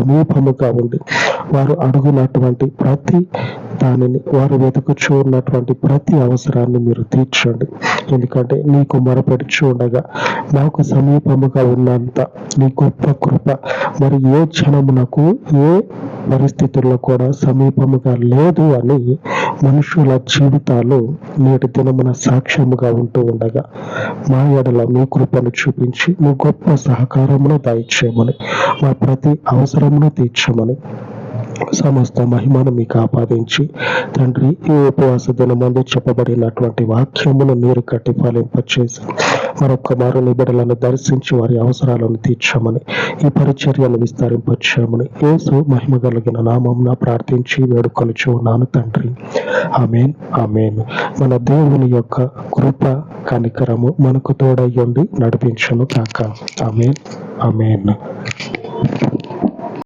సమీపముగా ఉండి వారు అడుగునటువంటి ప్రతి దానిని వారు వెతుకుచూ ఉన్నటువంటి ప్రతి అవసరాన్ని మీరు తీర్చండి. ఎందుకంటే నీకు మొరపెడుచు ఉండగా నాకు సమీపముగా ఉన్నంత నీ గొప్ప కృప మరి ఏ క్షణమునకు ఏ పరిస్థితుల్లో కూడా సమీపముగా లేదు అని మనుషుల జీవితాలు నేటి దినమున సాక్ష్యముగా ఉంటూ ఉండగా మా ఎడల మీ కృపను చూపించి మీ గొప్ప సహకారమును దయచేయమని మా ప్రతి అవసరమును తీర్చమని సమస్త మహిమను మీకు ఆపాదించి తండ్రి ఈ ఉపవాస దినమందు చెప్పబడినటువంటి వాక్యమును నీరు కట్టి ఫలింపచేసి మరొక మారు నిబిడలను దర్శించి వారి అవసరాలను తీర్చమని ఈ పరిచర్యను విస్తరింపచేయమని యేసు మహిమ కలిగిన నామం ప్రార్థించి వేడుకొలుచు ఉన్నాను తండ్రి. Amen amen. మన దేవుని యొక్క కృప కనికరము మనకు తోడయ్యండి నడిపించను కాక ఆమెన్ ఆమెన్.